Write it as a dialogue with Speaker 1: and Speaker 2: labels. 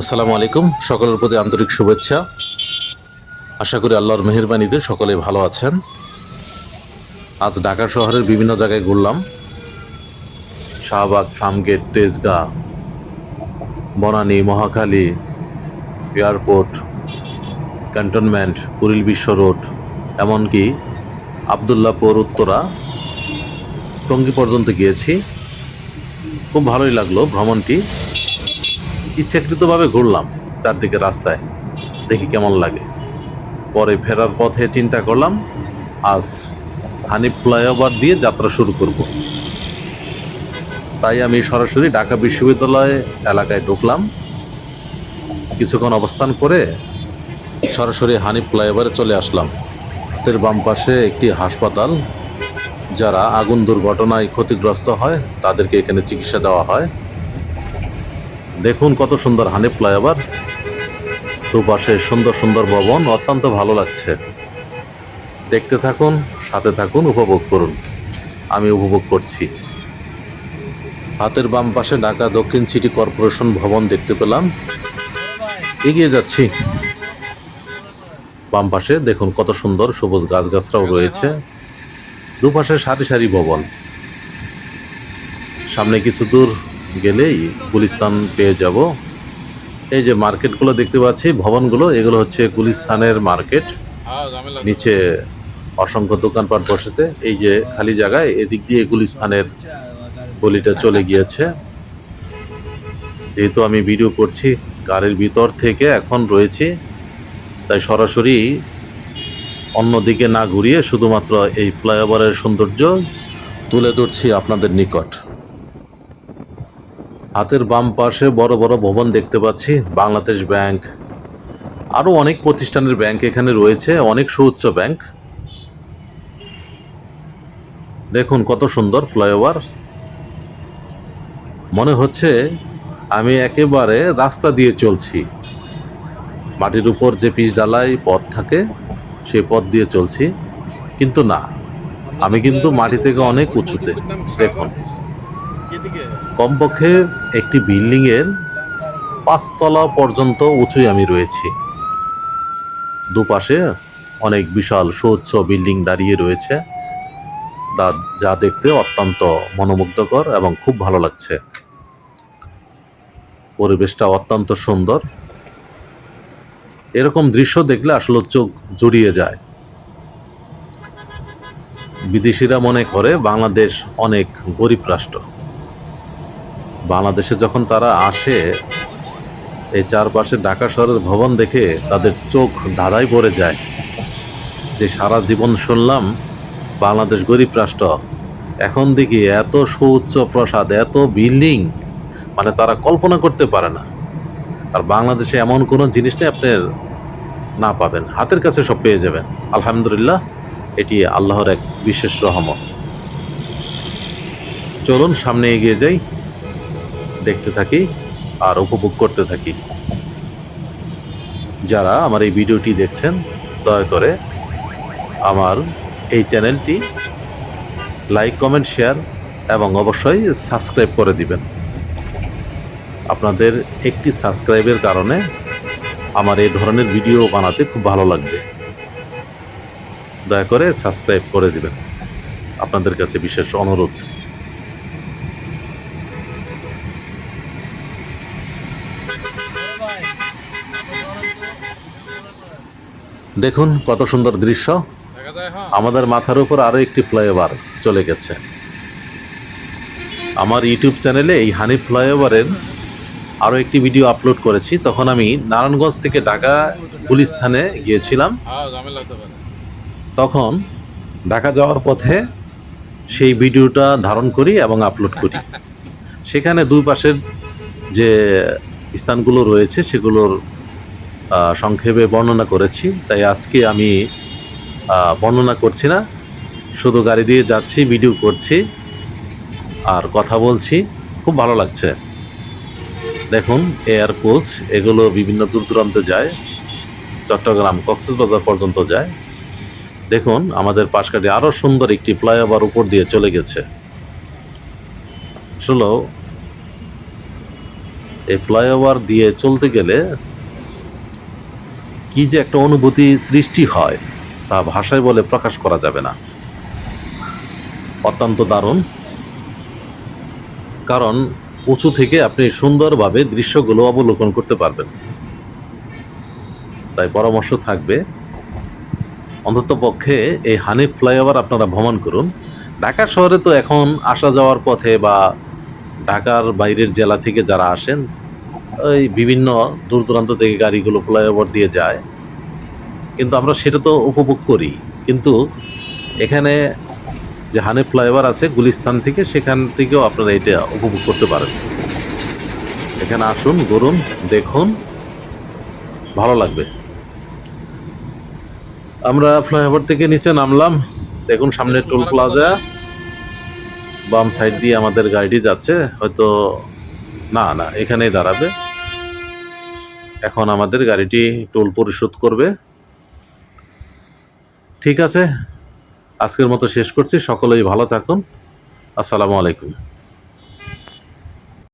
Speaker 1: আসসালামু আলাইকুম। সকলের প্রতি আন্তরিক শুভেচ্ছা। আশা করি আল্লাহর মেহরবানিতে সকলে ভালো আছেন। আজ ঢাকা শহরের বিভিন্ন জায়গায় ঘুরলাম। Shahbag, Farmgate, Tejgaon, Banani, Mohakhali, airport, cantonment, Kuril Bishwa road, এমনকি আবদুল্লাপুর, উত্তরা টঙ্গী পর্যন্ত গিয়েছি। খুব ভালোই লাগল ভ্রমণটি। ইচ্ছাকৃতভাবে ঘুরলাম চারদিকে রাস্তায়। দেখি কেমন লাগে। পরে ফেরার পথে চিন্তা করলাম, আজ হানিফ ফ্লাইওভার দিয়ে যাত্রা শুরু করব। তাই আমি সরাসরি ঢাকা বিশ্ববিদ্যালয় এলাকায় ঢুকলাম। কিছুক্ষণ অবস্থান করে সরাসরি হানিফ ফ্লাইওভারে চলে আসলাম। হাতের বাম পাশে একটি হাসপাতাল, যারা আগুন দুর্ঘটনায় ক্ষতিগ্রস্ত হয়, তাদেরকে এখানে চিকিৎসা দেওয়া হয়। দেখুন কত সুন্দর হানিফ ফ্লাইওভার। দুপাশে সুন্দর সুন্দর ভবন, অত্যন্ত ভালো লাগছে। দেখতে থাকুন, সাথে থাকুন, উপভোগ করুন। আমি উপভোগ করছি। হাতের বাম পাশে ঢাকা দক্ষিণ সিটি কর্পোরেশন ভবন দেখতে পেলাম। এগিয়ে যাচ্ছি। বাম পাশে দেখুন কত সুন্দর সবুজ গাছগাছরাও রয়েছে। দুপাশে সারি সারি ভবন। সামনে কিছু দূর গেলেই গুলিস্তান পেয়ে যাব। এই যে মার্কেটগুলো দেখতে পাচ্ছি, ভবনগুলো, এগুলো হচ্ছে গুলিস্তানের মার্কেট। নিচে অসংখ্য দোকানপাট বসেছে। এই যে খালি জায়গায় এদিক দিয়ে গুলিস্তানের গলিটা চলে গিয়েছে। যেহেতু আমি ভিডিও করছি, গাড়ির ভিতর থেকে এখন রয়েছি, তাই সরাসরি অন্যদিকে না ঘুরিয়ে শুধুমাত্র এই ফ্লাইওভারের সৌন্দর্য তুলে ধরছি আপনাদের নিকট। হাতের বাম পাশে বড় বড় ভবন দেখতে পাচ্ছি, বাংলাদেশ ব্যাংক। আরও অনেক প্রতিষ্ঠানের ব্যাংক এখানে রয়েছে, অনেক সুউচ্চ ব্যাংক। দেখুন কত সুন্দর ফ্লাইওভার। মনে হচ্ছে আমি একেবারে রাস্তা দিয়ে চলছি। মাটির উপর যে পিচ ডালাই পথ থাকে, সেই পথ দিয়ে চলছি। কিন্তু না, আমি কিন্তু মাটি থেকে অনেক উঁচুতে। দেখুন। কমপক্ষে একটি বিল্ডিংয়ের পাঁচতলা পর্যন্ত উঁচুই আমি রয়েছি। দুপাশে অনেক বিশাল সুউচ্চ বিল্ডিং দাঁড়িয়ে রয়েছে। তা- যা দেখতে অত্যন্ত মনোমুগ্ধকর এবং খুব ভালো লাগছে। পরিবেশটা অত্যন্ত সুন্দর। এরকম দৃশ্য দেখলে আসলে চোখ জুড়িয়ে যায়। বিদেশিরা মনে করে বাংলাদেশ অনেক গরিব রাষ্ট্র। বাংলাদেশে যখন তারা আসে, এই চারপাশে ঢাকা শহরের ভবন দেখে তাদের চোখ ধাঁধায় পড়ে যায় যে সারা জীবন শুনলাম বাংলাদেশ গরিব রাষ্ট্র। এখন দেখি এত সুউচ্চ প্রসাদ, এত বিল্ডিং মানে তারা কল্পনা করতে পারে না। আর বাংলাদেশে এমন কোনো জিনিস নেই আপনার না পাবেন, হাতের কাছে সব পেয়ে যাবেন। আলহামদুলিল্লাহ, এটি আল্লাহর এক বিশেষ রহমত। চলুন সামনে এগিয়ে যাই। দেখতে থাকি আর উপভোগ করতে থাকি। যারা আমার এই ভিডিওটি দেখছেন, দয়া করে আমার এই চ্যানেলটি লাইক, কমেন্ট, শেয়ার এবং অবশ্যই সাবস্ক্রাইব করে দিবেন। আপনাদের একটি সাবস্ক্রাইবের কারণে আমার এই ধরনের ভিডিও বানাতে খুব ভালো লাগবে। দয়া করে সাবস্ক্রাইব করে দিবেন। আপনাদের কাছে বিশেষ অনুরোধ। দেখুন কত সুন্দর দৃশ্য। আমাদের মাথার উপর আরও একটি ফ্লাইওভার চলে গেছে। আমার ইউটিউব চ্যানেলে এই হানি ফ্লাইওভারের আরও একটি ভিডিও আপলোড করেছি। তখন আমি নারায়ণগঞ্জ থেকে ঢাকা গুলিস্থানে গিয়েছিলাম। তখন ঢাকা যাওয়ার পথে সেই ভিডিওটা ধারণ করি এবং আপলোড করি। সেখানে দুই পাশের যে স্থানগুলো রয়েছে, সেগুলোর সংক্ষেপে বর্ণনা করেছি। তাই আজকে আমি বর্ণনা করছি না, শুধু গাড়ি দিয়ে যাচ্ছি, ভিডিও করছি আর কথা বলছি। খুব ভালো লাগছে। দেখুন, এয়ার কোচ এগুলো বিভিন্ন দূর দূরান্তে যায়। চট্টগ্রাম, কক্সবাজার পর্যন্ত যায়। দেখুন, আমাদের পাশকাটি আরও সুন্দর একটি ফ্লাইওভার উপর দিয়ে চলে গেছে। আসলে, এই ফ্লাইওভার দিয়ে চলতে গেলে কি যে একটা অনুভূতি সৃষ্টি হয়, তা ভাষায় বলে প্রকাশ করা যাবে না। অত্যন্ত দারুণ। কারণ, উঁচু থেকে আপনি সুন্দরভাবে দৃশ্যগুলো অবলোকন করতে পারবেন। তাই পরামর্শ থাকবে, অন্তত পক্ষে এই হানিফ ফ্লাইওভার আপনারা ভ্রমণ করুন। ঢাকা শহরে তো এখন আসা যাওয়ার পথে বা ঢাকার বাইরের জেলা থেকে যারা আসেন ওই বিভিন্ন দূর দূরান্ত থেকে গাড়িগুলো ফ্লাইওভার দিয়ে যায়। কিন্তু আমরা সেটা তো উপভোগ করি। কিন্তু এখানে যে হানে ফ্লাইওভার আছে গুলিস্তান থেকে, সেখান থেকেও আপনারা এটা উপভোগ করতে পারেন। এখানে আসুন, ঘুরুন, দেখুন। ভালো লাগবে। আমরা ফ্লাইওভার থেকে নিচে নামলাম। দেখুন সামনে টোল প্লাজা। বাম সাইড দিয়ে আমাদের গাড়িটি যাচ্ছে। হয়তো না না, এখানেই দাঁড়াবে। এখন আমাদের গাড়িটি টোল পরিশোধ করবে। ঠিক আছে, আজকের মতো শেষ করছি। সকলেই ভালো থাকুন। আসসালামু আলাইকুম।